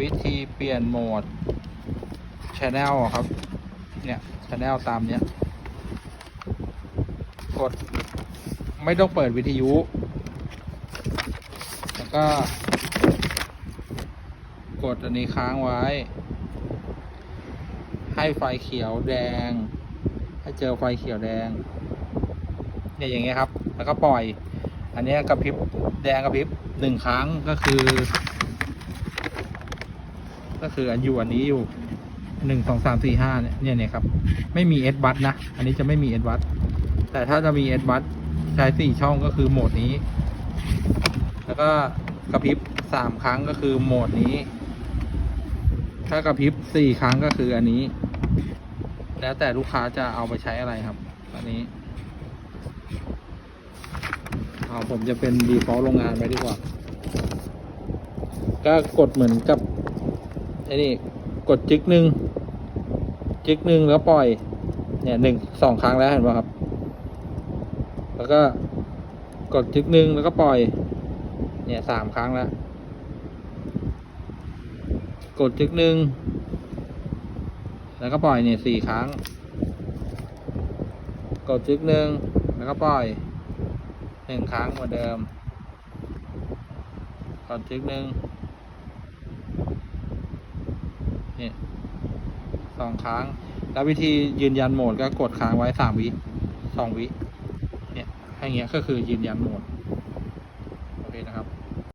วิธีเปลี่ยนโหมด Channel อะครับ เนี่ย Channel ตามเนี้ย กดไม่ต้องเปิดวิทยุ แล้วก็ กดอันนี้ค้างไว้ ให้ไฟเขียวแดง ให้เจอไฟเขียวแดง เนี่ยอย่างเงี้ยครับ แล้วก็ปล่อย อันนี้กระพริบแดงกระพริบหนึ่งครั้งก็คือ ก็คืออยู่อันนี้อยู่หนึ่งสองสามสี่ห้าเนี่ยเนี่ยครับ ไม่มีเอสบัตนะ อันนี้จะไม่มีเอสบัตแต่ถ้าจะมีเอสบัตใช้สี่ช่องก็คือโหมดนี้ แล้วก็กระพริบสามครั้งก็คือโหมดนี้ ถ้ากระพริบสี่ครั้งก็คืออันนี้ แล้วแต่ลูกค้าจะเอาไปใช้อะไรครับ อันนี้เอาผมจะเป็น default โรงงานไปดีกว่า ก็กดเหมือนกับ อ้นี่กดจิกหนึ่งจิกหนึ่งแล้วปล่อย เนี่ยหนึ่งสองครั้งแล้วเห็นป่ะครับ แล้วก็กดจิกหนึ่งแล้วก็ปล่อย เนี่ยสามครั้งแล้ว กดจิกหนึ่งแล้วก็ปล่อยเนี่ยสี่ครั้ง กดจิกหนึ่งแล้วก็ปล่อยหนึ่งครั้งเหมือนเดิม กดจิกหนึ่งเนี่สองครั้ง แล้ววิธียืนยันโหมดก็กดค้างไว้สามวิสองวิเนี่ยอย่างเงี้ยก็คือยืนยันโหมด